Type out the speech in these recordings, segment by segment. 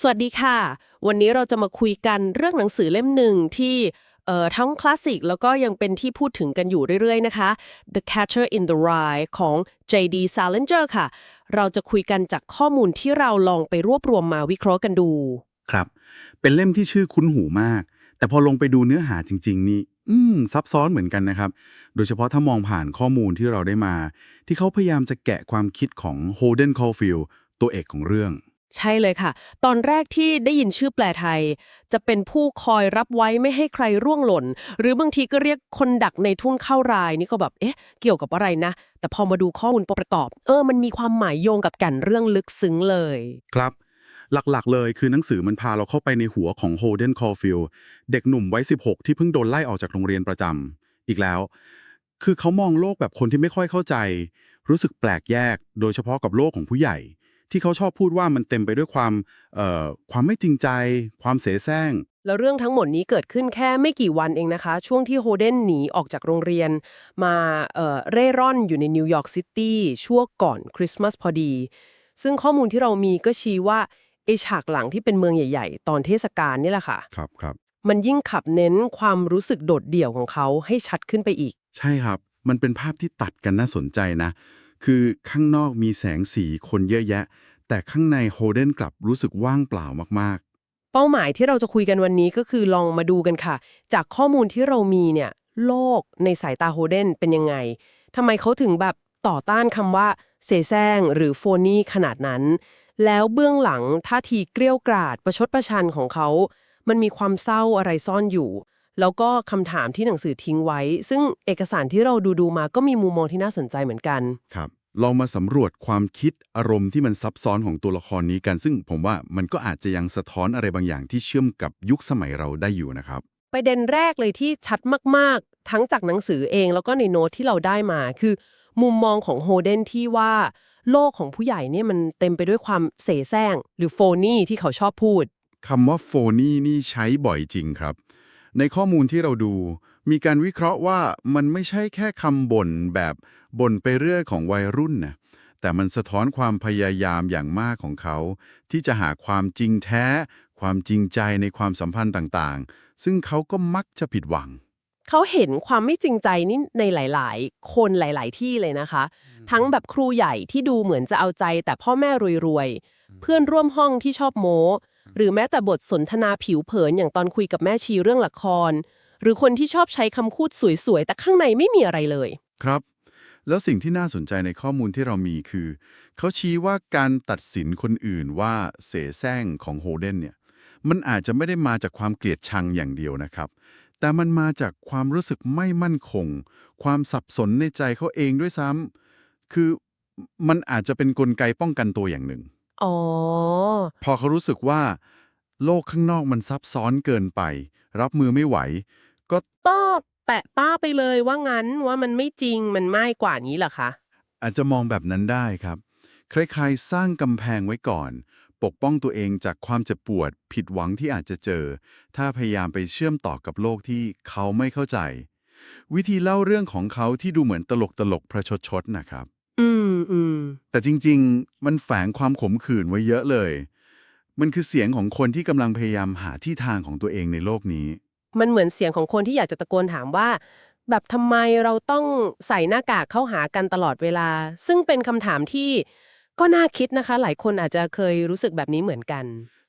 สวัสดีค่ะ วันนี้เราจะมาคุยกันเรื่องหนังสือเล่มหนึ่งที่ทั้งคลาสสิกแล้วก็ยังเป็นที่พูดถึงกันอยู่เรื่อยๆนะคะ The Catcher in the Rye ของ J.D. Salinger ค่ะ เราจะคุยกันจากข้อมูลที่เราลองไปรวบรวมมาวิเคราะห์กันดู ครับ เป็นเล่มที่ชื่อคุ้นหูมาก แต่พอลงไปดูเนื้อหาจริง ๆ นี่อืม ซับซ้อนเหมือนกันนะครับ โดยเฉพาะถ้ามองผ่านข้อมูลที่เราได้มา ที่เขาพยายามจะแกะความคิดของ Holden Caulfield ตัวเอกของเรื่อง ใช่เลยค่ะ ตอนแรกที่ได้ยินชื่อแปลไทย จะเป็นผู้คอยรับไว้ไม่ให้ใครร่วงหล่น หรือบางทีก็เรียกคนดักในทุ่งเข้ารายนี่ก็แบบ เอ๊ะ เกี่ยวกับอะไรนะ แต่พอมาดูข้อมูลประกอบ เออ มันมีความหมายโยงกับกันเรื่องลึกซึ้งเลย ครับ หลักๆ เลยคือหนังสือมันพาเราเข้าไปในหัวของ Holden Caulfield เด็กหนุ่มวัย16 ที่เพิ่งโดนไล่ออกจากโรงเรียนประจำอีกแล้ว คือเขามองโลกแบบคนที่ไม่ค่อยเข้าใจ รู้สึกแปลกแยก โดยเฉพาะกับโลกของผู้ใหญ่ ที่เขาชอบพูดว่ามันเต็มไปด้วยความเอ่อความไม่จริงใจ ความเสแสร้ง แล้วเรื่องทั้งหมดนี้เกิดขึ้นแค่ไม่กี่วันเองนะคะ ช่วงที่โฮเดนหนีออกจากโรงเรียน มาเอ่อเร่ร่อนอยู่ในนิวยอร์กซิตี้ช่วงก่อนคริสต์มาสพอดี ซึ่งข้อมูลที่เรามีก็ชี้ว่าไอฉากหลังที่เป็นเมืองใหญ่ ๆ ตอนเทศกาลนี่แหละค่ะ ครับครับมันยิ่งขับเน้นความรู้สึกโดดเดี่ยวของเขาให้ชัดขึ้นไปอีก ใช่ครับ มันเป็นภาพที่ตัดกันน่าสนใจนะ คือข้างนอกมีแสงสีคนเยอะแยะ แต่ข้างในโฮเดนกลับรู้สึกว่างเปล่ามากเป้าหมายที่เราจะคุยกันวันนี้ก็คือลองมาดูกันค่ะ จากข้อมูลที่เรามีเนี่ย โลกในสายตาโฮเดนเป็นยังไงทำไมเขาถึงแบบต่อต้านคำว่าเสแสร้งหรือโฟนี่ขนาดนั้น แล้วเบื้องหลังท่าทีเกลี้ยวกราดประชดประชันของเขา มันมีความเศร้าอะไรซ่อนอยู่ แล้วก็คำถามที่หนังสือทิ้งไว้ ซึ่งเอกสารที่เราดูดูๆมาก็มีมุมมองที่น่าสนใจเหมือนกันๆครับ ลองมาสำรวจความคิดอารมณ์ที่มันซับซ้อนของตัวละครนี้กัน ซึ่งผมว่ามันก็อาจจะยังสะท้อนอะไรบางอย่างที่เชื่อมกับยุคสมัยเราได้อยู่นะครับ ประเด็นแรกเลยที่ชัดมาก ๆ ทั้งจากหนังสือเองแล้วก็ในโน้ตที่เราได้มา คือ มุมมองของโฮเดนที่ว่า โลกของผู้ใหญ่เนี่ยมันเต็มไปด้วยความเสแสร้ง หรือโฟนี่ที่เขาชอบพูดคำว่าโฟนี่นี่ใช้บ่อยจริงครับ ในข้อมูลที่เราดู มีการวิเคราะห์ว่ามันไม่ใช่แค่คำบ่นแบบบ่นไปเรื่อยของวัยรุ่นนะแต่มันสะท้อนความพยายามอย่างมากของเขา ที่จะหาความจริงแท้ ความจริงใจในความสัมพันธ์ต่างๆ ซึ่งเขาก็มักจะผิดหวัง เขาเห็นความไม่จริงใจนี่ในหลาย ๆ คนหลาย ๆ ที่เลยนะคะ ทั้งแบบครูใหญ่ที่ดูเหมือนจะเอาใจ แต่พ่อแม่รวยๆเพื่อนร่วมห้องที่ชอบโม้หรือแม้แต่บทสนทนาผิวเผินอย่างตอนคุยกับแม่ชีเรื่องละคร หรือคนที่ชอบใช้คำพูดสวยๆ แต่ข้างในไม่มีอะไรเลย ครับ แล้วสิ่งที่น่าสนใจในข้อมูลที่เรามีคือ เขาชี้ว่าการตัดสินคนอื่นว่าเสแสร้งของโฮเดนเนี่ยมันอาจจะไม่ได้มาจากความเกลียดชังอย่างเดียวนะครับ แต่มันมาจากความรู้สึกไม่มั่นคง ความสับสนในใจเขาเองด้วยซ้ำคือมันอาจจะเป็นนกลไกป้องกันตัวอย่างหนึ่งอ๋อ พอเขารู้สึกว่า โลกข้างนอกมันซับซ้อนเกินไป รับมือไม่ไหว ก็ก็แปะป้าไปเลยว่างั้นว่ามันไม่จริงมันไม่กว่านี้เหรอคะ อาจจะมองแบบนั้นได้ครับคล้ายๆสร้างกำแพงไว้ก่อน ปกป้องตัวเองจากความเจ็บปวด ผิดหวังที่อาจจะเจอ ถ้าพยายามไปเชื่อมต่อกับโลกที่เขาไม่เข้าใจ วิธีเล่าเรื่องของเขาที่ดูเหมือนตลกตลกๆประชดชดๆนะครับ อืมอืมแต่จริงๆ มันแฝงความขมขื่นไว้เยอะเลย มันคือเสียงของคนที่กำลังพยายามหาที่ทางของตัวเองในโลกนี้ มันเหมือนเสียงของคนที่อยากจะตะโกนถามว่า แบบทำไมเราต้องใส่หน้ากากเข้าหากันตลอดเวลา ซึ่งเป็นคำถามที่ก็น่าคิดนะคะ หลายคนอาจจะเคยรู้สึกแบบนี้เหมือนกัน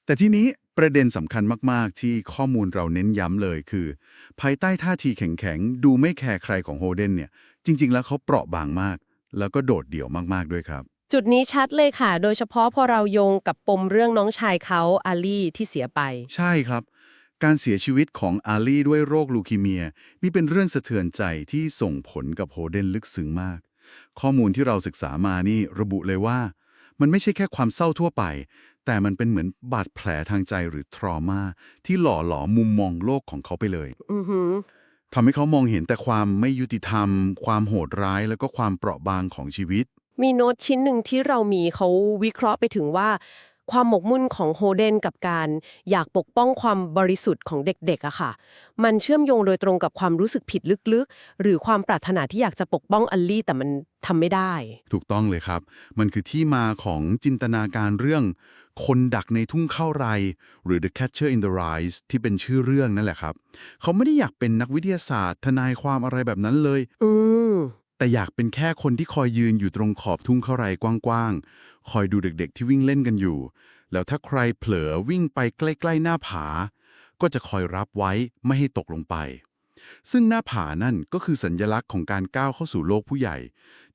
แต่ทีนี้ประเด็นสำคัญมาก ๆ ที่ข้อมูลเราเน้นย้ำเลยคือ ภายใต้ท่าทีแข็ง ๆ ดูไม่แคร์ใครของโฮเดนเนี่ย จริง ๆ แล้วเขาเปราะบางมาก แล้วก็โดดเดี่ยวมาก ๆ ด้วยครับ จุดนี้ชัดเลยค่ะ โดยเฉพาะพอเราโยงกับปมเรื่องน้องชายเขาอาลีที่เสียไป ใช่ครับ การเสียชีวิตของอาลีด้วยโรคลูคีเมียนี่เป็นเรื่องสะเทือนใจที่ส่งผลกับโฮเดนลึกซึ้งมาก ข้อมูลที่เราศึกษามานี่ระบุเลยว่า มันไม่ใช่แค่ความเศร้าทั่วไป แต่มันเป็นเหมือนบาดแผลทางใจหรือทรมาที่หล่อหลอมมุมมองโลกของเขาไปเลยอือหือทำให้เขามองเห็นแต่ความไม่ยุติธรรม ความโหดร้ายแล้วก็ความเปราะบางของชีวิต มีโน้ตชิ้นหนึ่งที่เรามีเขาวิเคราะห์ไปถึงว่า ความหมกมุ่นของโฮเดนกับการอยากปกป้องความบริสุทธิ์ของเด็กๆอะค่ะ มันเชื่อมโยงโดยตรงกับความรู้สึกผิดลึกๆ หรือความปรารถนาที่อยากจะปกป้องอัลลี่แต่มันทำไม่ได้ ถูกต้องเลยครับ มันคือที่มาของจินตนาการเรื่อง คนดักในทุ่งข้าวไร หรือ The Catcher in the Rye ที่เป็นชื่อเรื่องนั่นแหละครับ เขาไม่ได้อยากเป็นนักวิทยาศาสตร์ ทนายความอะไรแบบนั้นเลย อืม แต่อยากเป็นแค่คนที่คอยยืนอยู่ตรงขอบทุ่งข้าวไรกว้างๆ คอยดูเด็กๆที่วิ่งเล่นกันอยู่ แล้วถ้าใครเผลอวิ่งไปใกล้ๆหน้าผา ก็จะคอยรับไว้ไม่ให้ตกลงไป ซึ่งหน้าผานั่นก็คือสัญญลักษณ์ของการก้าวเข้าสู่โลกผู้ใหญ่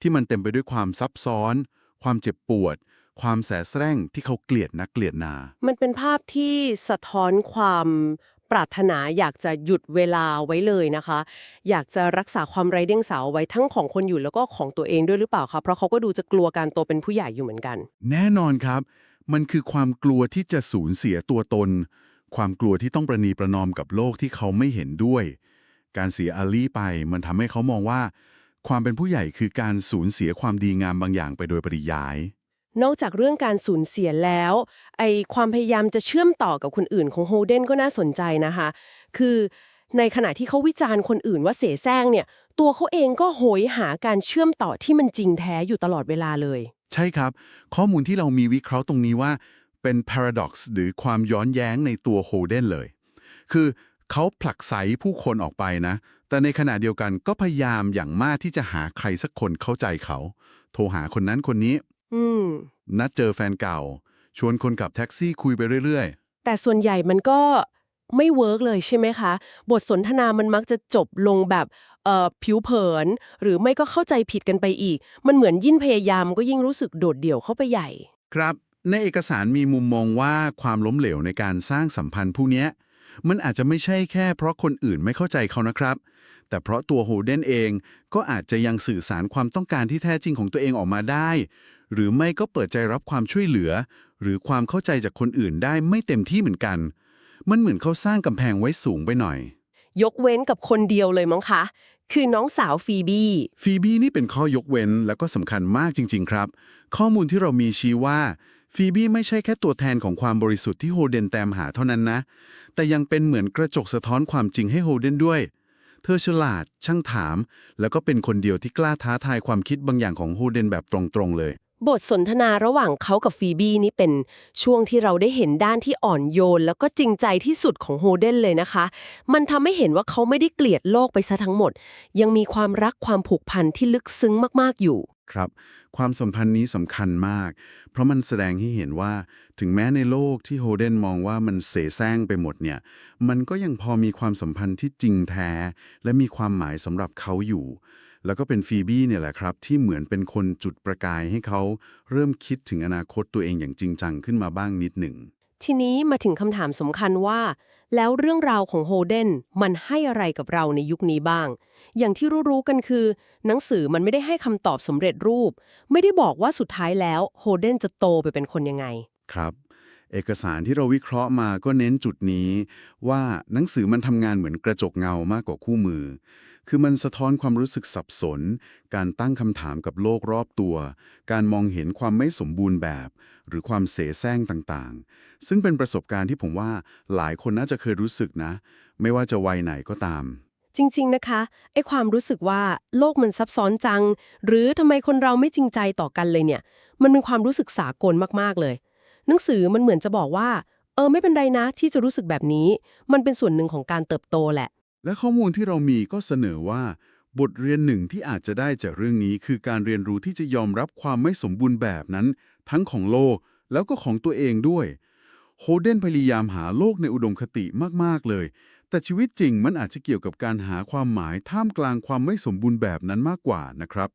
ที่มันเต็มไปด้วยความซับซ้อน ความเจ็บปวด ความแสแสร่งที่เขาเกลียดนักเกลียดนา มันเป็นภาพที่สะท้อนความ ปรารถนาอยากจะหยุดเวลาไว้เลยนะคะ อยากจะรักษาความไร้เดียงสาไว้ทั้งของคนอยู่แล้วก็ของตัวเองด้วยหรือเปล่าคะเพราะเขาก็ดูจะกลัวการโตเป็นผู้ใหญ่อยู่เหมือนกัน แน่นอนครับ มันคือความกลัวที่จะสูญเสียตัวตน ความกลัวที่ต้องประนีประนอมกับโลกที่เขาไม่เห็นด้วย การเสียอาลี่ไป มันทำให้เขามองว่า ความเป็นผู้ใหญ่คือการสูญเสียความดีงามบางอย่างไปโดยปริยาย นอกจากเรื่องการสูญเสียแล้ว ไอความพยายามจะเชื่อมต่อกับคนอื่นของโฮเดนก็น่าสนใจนะคะ คือในขณะที่เขาวิจารณ์คนอื่นว่าเสแสร้งเนี่ย ตัวเขาเองก็โหยหาการเชื่อมต่อที่มันจริงแท้อยู่ตลอดเวลาเลย ใช่ครับ ข้อมูลที่เรามีวิเคราะห์ตรงนี้ว่าเป็น paradox หรือความย้อนแย้งในตัวโฮเดนเลย คือเขาผลักไสผู้คนออกไปนะ แต่ในขณะเดียวกันก็พยายามอย่างมากที่จะหาใครสักคนเข้าใจเขา โทรหาคนนั้นคนนี้ อืม นัดเจอแฟนเก่า ชวนคนขับแท็กซี่คุยไปเรื่อย แต่ส่วนใหญ่มันก็ไม่เวิร์กเลยใช่ไหมคะ บทสนทนามันมักจะจบลงแบบเอ่อผิวเผิน หรือไม่ก็เข้าใจผิดกันไปอีก มันเหมือนยิ่งพยายามก็ยิ่งรู้สึกโดดเดี่ยวเข้าไปใหญ่ ๆ ครับ ในเอกสารมีมุมมองว่าความล้มเหลวในการสร้างสัมพันธ์ผู้เนี้ย มันอาจจะไม่ใช่แค่เพราะคนอื่นไม่เข้าใจเขานะครับ แต่เพราะตัวโฮเดนเองก็อาจจะยังสื่อสารความต้องการที่แท้จริงของตัวเองออกมาได้ หรือไม่ก็เปิดใจรับความช่วยเหลือ หรือความเข้าใจจากคนอื่นได้ไม่เต็มที่เหมือนกัน มันเหมือนเขาสร้างกำแพงไว้สูงไปหน่อย ยกเว้นกับคนเดียวเลยมั้งคะ คือน้องสาวฟีบี้ฟีบี้นี่เป็นข้อยกเว้นแล้วก็สำคัญมากจริง ๆ ครับ ข้อมูลที่เรามีชี้ว่าฟีบี้ไม่ใช่แค่ตัวแทนของความบริสุทธิ์ที่โฮเดนแตามหาเท่านั้นนะ แต่ยังเป็นเหมือนกระจกสะท้อนความจริงให้โฮเดนด้วย เธอฉลาด ช่างถาม แล้วก็เป็นคนเดียวที่กล้าท้าทายความคิดบางอย่างของโฮเดนแบบตรงๆเลย บทสนทนาระหว่างเขากับฟีบี้นี่เป็นช่วงที่เราได้เห็นด้านที่อ่อนโยน แล้วก็จริงใจที่สุดของโฮเดนเลยนะคะ มันทำให้เห็นว่าเขาไม่ได้เกลียดโลกไปซะทั้งหมด ยังมีความรักความผูกพันที่ลึกซึ้งมากๆอยู่ ครับ ความสัมพันธ์นี้สำคัญมาก เพราะมันแสดงให้เห็นว่า ถึงแม้ในโลกที่โฮเดนมองว่ามันเสแสร้งไปหมดเนี่ย มันก็ยังพอมีความสัมพันธ์ที่จริงแท้ และมีความหมายสำหรับเขาอยู่ แล้วก็เป็นฟีบี้เนี่ยแหละครับ ที่เหมือนเป็นคนจุดประกายให้เขาเริ่มคิดถึงอนาคตตัวเองอย่างจริงจังขึ้นมาบ้างนิดหนึ่ง ทีนี้มาถึงคำถามสำคัญว่า แล้วเรื่องราวของโฮเดนมันให้อะไรกับเราในยุคนี้บ้าง อย่างที่รู้ๆกันคือ หนังสือมันไม่ได้ให้คำตอบสำเร็จรูป ไม่ได้บอกว่าสุดท้ายแล้วโฮเดนจะโตไปเป็นคนยังไง ครับเอกสารที่เราวิเคราะห์มาก็เน้นจุดนี้ ว่าหนังสือมันทำงานเหมือนกระจกเงามากกว่าคู่มือ คือมันสะท้อนความรู้สึกสับสน การตั้งคำถามกับโลกรอบตัว การมองเห็นความไม่สมบูรณ์แบบ หรือความเสแสร้งต่างๆ ซึ่งเป็นประสบการณ์ที่ผมว่าหลายคนน่าจะเคยรู้สึกนะ ไม่ว่าจะวัยไหนก็ตาม จริง ๆ นะคะ ไอ้ความรู้สึกว่าโลกมันซับซ้อนจัง หรือทำไมคนเราไม่จริงใจต่อกันเลยเนี่ย มันเป็นความรู้สึกสากลมากๆเลย หนังสือมันเหมือนจะบอกว่า เออไม่เป็นไรนะที่จะรู้สึกแบบนี้ มันเป็นส่วนหนึ่งของการเติบโตแหละ และข้อมูลที่เรามีก็เสนอว่า บทเรียนหนึ่งที่อาจจะได้จากเรื่องนี้ คือการเรียนรู้ที่จะยอมรับความไม่สมบูรณ์แบบนั้น ทั้งของโลกแล้วก็ของตัวเองด้วย โฮเดนพยายามหาโลกในอุดมคติมากๆเลย แต่ชีวิตจริงมันอาจจะเกี่ยวกับการหาความหมายท่ามกลางความไม่สมบูรณ์แบบนั้นมากกว่านะครับ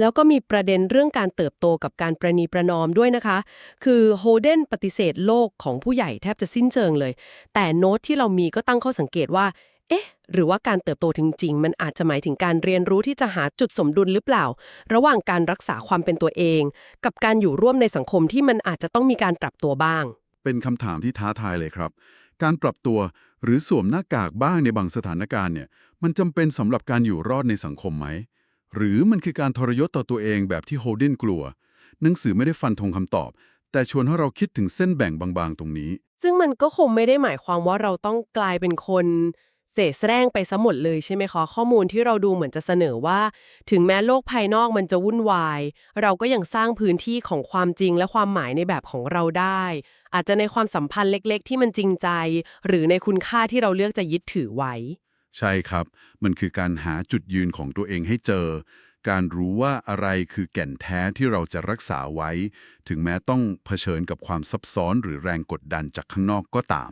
แล้วก็มีประเด็นเรื่องการเติบโตกับการประนีประนอมด้วยนะคะ คือโฮเดนปฏิเสธโลกของผู้ใหญ่แทบจะสิ้นเชิงเลย แต่โน้ตที่เรามีก็ตั้งข้อสังเกตว่า เอ๊ะ หรือว่าการเติบโตจริง ๆ มันอาจจะหมายถึงการเรียนรู้ที่จะหาจุดสมดุลหรือเปล่า ระหว่างการรักษาความเป็นตัวเอง กับการอยู่ร่วมในสังคมที่มันอาจจะต้องมีการปรับตัวบ้าง เป็นคำถามที่ท้าทายเลยครับ การปรับตัวหรือสวมหน้ากากบ้างในบางสถานการณ์เนี่ย มันจำเป็นสำหรับการอยู่รอดในสังคมไหม หรือมันคือการทรยศต่อตัวเองแบบที่โฮเดนกลัว หนังสือไม่ได้ฟันธงคำตอบ แต่ชวนให้เราคิดถึงเส้นแบ่งบางๆ ตรงนี้ ซึ่งมันก็คงไม่ได้หมายความว่าเราต้องกลายเป็นคน เสแสร้งไปซะหมดเลยใช่ไหมคะข้อมูลที่เราดูเหมือนจะเสนอว่า ถึงแม้โลกภายนอกมันจะวุ่นวาย เราก็ยังสร้างพื้นที่ของความจริงและความหมายในแบบของเราได้ อาจจะในความสัมพันธ์เล็กๆ ที่มันจริงใจ หรือในคุณค่าที่เราเลือกจะยึดถือไว้ ใช่ครับ มันคือการหาจุดยืนของตัวเองให้เจอ การรู้ว่าอะไรคือแก่นแท้ที่เราจะรักษาไว้ ถึงแม้ต้องเผชิญกับความซับซ้อนหรือแรงกดดันจากข้างนอกก็ตาม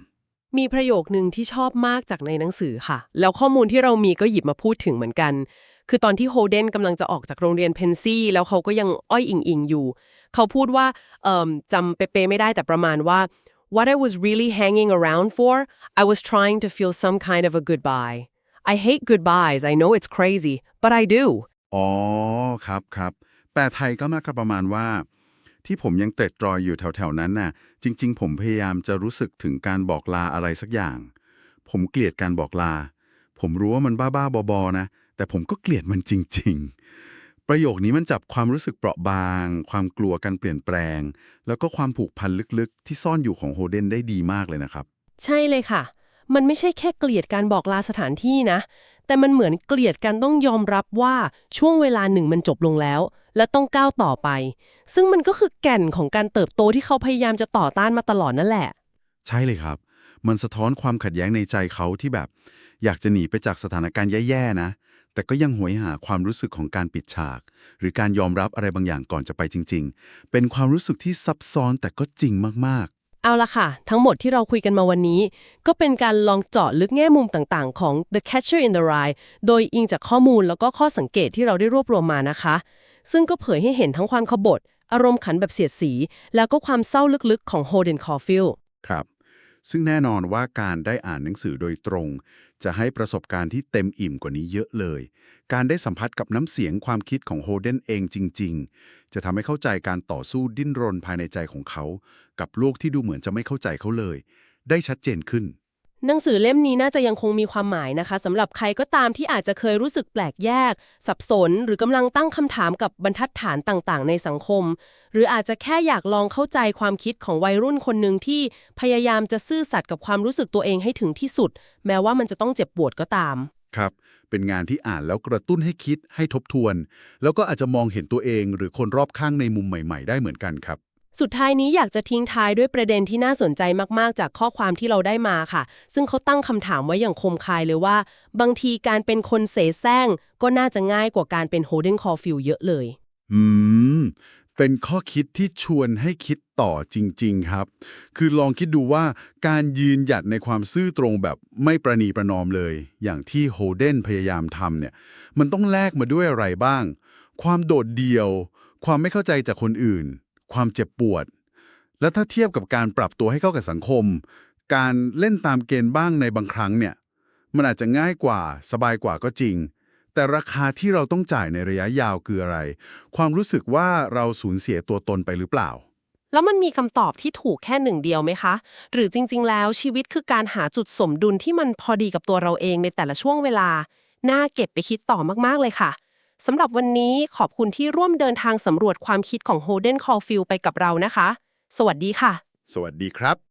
มีประโยคนึงที่ชอบมากจากในหนังสือค่ะ แล้วข้อมูลที่เรามีก็หยิบมาพูดถึงเหมือนกัน คือตอนที่โฮเดนกำลังจะออกจากโรงเรียนเพนซี่ แล้วเขาก็ยังอ้อยอิงอิงอยู่ เขาพูดว่าเอิ่มจำเป๊ะไม่ได้แต่ประมาณว่า what I was really hanging around for I was trying to feel some kind of a goodbye I hate goodbyes I know it's crazy but I do อ๋อครับครับแปลไทยก็มาก็ประมาณว่า ที่ผมยังเตร็ดรอยอยู่แถวๆนั้นน่ะ จริง ๆ ผมพยายามจะรู้สึกถึงการบอกลาอะไรสักอย่าง ผมเกลียดการบอกลา ผมรู้ว่ามันบ้าๆบอๆนะ แต่ผมก็เกลียดมันจริง ๆ ประโยคนี้มันจับความรู้สึกเปราะบาง ความกลัวการเปลี่ยนแปลง แล้วก็ความผูกพันลึกๆ ที่ซ่อนอยู่ของโฮเดนได้ดีมากเลยนะครับ ใช่เลยค่ะ มันไม่ใช่แค่เกลียดการบอกลาสถานที่นะ แต่มันเหมือนเกลียดการต้องยอมรับว่าช่วงเวลาหนึ่งมันจบลงแล้ว และต้องก้าวต่อไป ซึ่งมันก็คือแก่นของการเติบโตที่เขาพยายามจะต่อต้านมาตลอดนั่นแหละ ใช่เลยครับ มันสะท้อนความขัดแย้งในใจเขาที่แบบ อยากจะหนีไปจากสถานการณ์แย่ๆนะ แต่ก็ยังหวยหาความรู้สึกของการปิดฉาก หรือการยอมรับอะไรบางอย่างก่อนจะไปจริง ๆ เป็นความรู้สึกที่ซับซ้อนแต่ก็จริงมากเอาละค่ะ ทั้งหมดที่เราคุยกันมาวันนี้ ก็เป็นการลองเจาะลึกแง่มุมต่างๆ ของ The Catcher in the Rye โดยอิงจากข้อมูลแล้วก็ข้อสังเกตที่เราได้รวบรวมมานะคะ ซึ่งก็เผยให้เห็นทั้งความขบถอารมณ์ขันแบบเสียดสี แล้วก็ความเศร้าลึกๆของโฮเดนคอร์ฟิลครับ ซึ่งแน่นอนว่าการได้อ่านหนังสือโดยตรง จะให้ประสบการณ์ที่เต็มอิ่มกว่านี้เยอะเลย การได้สัมผัสกับน้ำเสียงความคิดของโฮเดนเองจริง ๆ จะทำให้เข้าใจการต่อสู้ดิ้นรนภายในใจของเขา กับโลกที่ดูเหมือนจะไม่เข้าใจเขาเลย ได้ชัดเจนขึ้น หนังสือเล่มนี้น่าจะยังคงมีความหมายนะคะสำหรับใครก็ตามที่อาจจะเคยรู้สึกแปลกแยก สับสน หรือกำลังตั้งคำถามกับบรรทัดฐานต่างๆ ในสังคม หรืออาจจะแค่อยากลองเข้าใจความคิดของวัยรุ่นคนหนึ่งที่พยายามจะซื่อสัตย์กับความรู้สึกตัวเองให้ถึงที่สุด แม้ว่ามันจะต้องเจ็บปวดก็ตาม ครับ เป็นงานที่อ่านแล้วกระตุ้นให้คิดให้ทบทวน แล้วก็อาจจะมองเห็นตัวเองหรือคนรอบข้างในมุมใหม่ ๆ ได้เหมือนกันครับ สุดท้ายนี้อยากจะทิ้งท้ายด้วยประเด็นที่น่าสนใจมากๆ จากข้อความที่เราได้มาค่ะ ซึ่งเขาตั้งคำถามไว้อย่างคมคายเลยว่า บางทีการเป็นคนเสแสร้งก็น่าจะง่ายกว่าการเป็นโฮเดนคอร์ฟิลเยอะเลย อืม เป็นข้อคิดที่ชวนให้คิดต่อจริง ๆ ครับ คือลองคิดดูว่าการยืนหยัดในความซื่อตรงแบบไม่ประนีประนอมเลย อย่างที่โฮเดนพยายามทำเนี่ย มันต้องแลกมาด้วยอะไรบ้าง ความโดดเดี่ยว ความไม่เข้าใจจากคนอื่น ความเจ็บปวด แล้วถ้าเทียบกับการปรับตัวให้เข้ากับสังคม การเล่นตามเกณฑ์บ้างในบางครั้งเนี่ย มันอาจจะง่ายกว่าสบายกว่าก็จริง แต่ราคาที่เราต้องจ่ายในระยะยาวคืออะไร ความรู้สึกว่าเราสูญเสียตัวตนไปหรือเปล่าแล้วมันมีคำตอบที่ถูกแค่หนึ่งเดียวไหมคะ หรือจริง ๆ แล้วชีวิตคือการหาจุดสมดุลที่มันพอดีกับตัวเราเองในแต่ละช่วงเวลา น่าเก็บไปคิดต่อมาก ๆ เลยค่ะ สำหรับวันนี้ขอบคุณที่ร่วมเดินทางสำรวจความคิดของโฮเดนคอลฟิลไปกับเรานะคะ สวัสดีค่ะ สวัสดีครับ